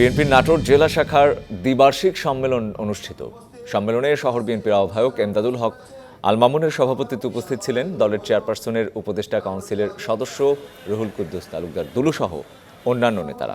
বিএনপির নাটোর জেলা শাখার দ্বিবার্ষিক সম্মেলন অনুষ্ঠিত। সম্মেলনে শহর বিএনপির আহ্বায়ক এমদাদুল হক আল মামুনের সভাপতিত্বে উপস্থিত ছিলেন দলের চেয়ারপারসনের উপদেষ্টা কাউন্সিলের সদস্য রুহুল কুদ্দুস তালুকদার দুলু সহ অন্যান্য নেতারা।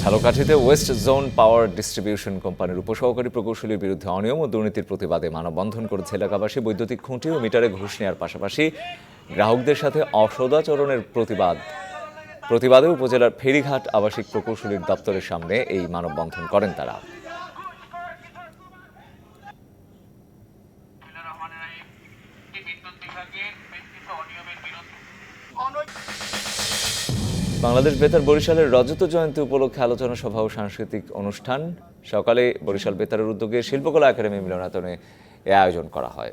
ঝালকাঠিতে ওয়েস্ট জোন পাওয়ার ডিস্ট্রিবিউশন কোম্পানির উপসহকারী প্রকৌশলীর বিরুদ্ধে অনিয়ম ও দুর্নীতির প্রতিবাদে মানববন্ধন করেছে এলাকাবাসী। বৈদ্যুতিক খুঁটি ও মিটারে ঘুষ নেওয়ার পাশাপাশি গ্রাহকদের সাথে অসদাচরণের প্রতিবাদ। প্রতিবাদে উপজেলার ফেরিঘাট আবাসিক প্রকৌশলীর দপ্তরের সামনে এই মানববন্ধন করেন তারা। বাংলাদেশ বেতার বরিশালের রজত জয়ন্তী উপলক্ষে আলোচনা সভা ও সাংস্কৃতিক অনুষ্ঠান। সকালে বরিশাল বেতারের উদ্যোগে শিল্পকলা একাডেমি মিলনায়তনে এ আয়োজন করা হয়।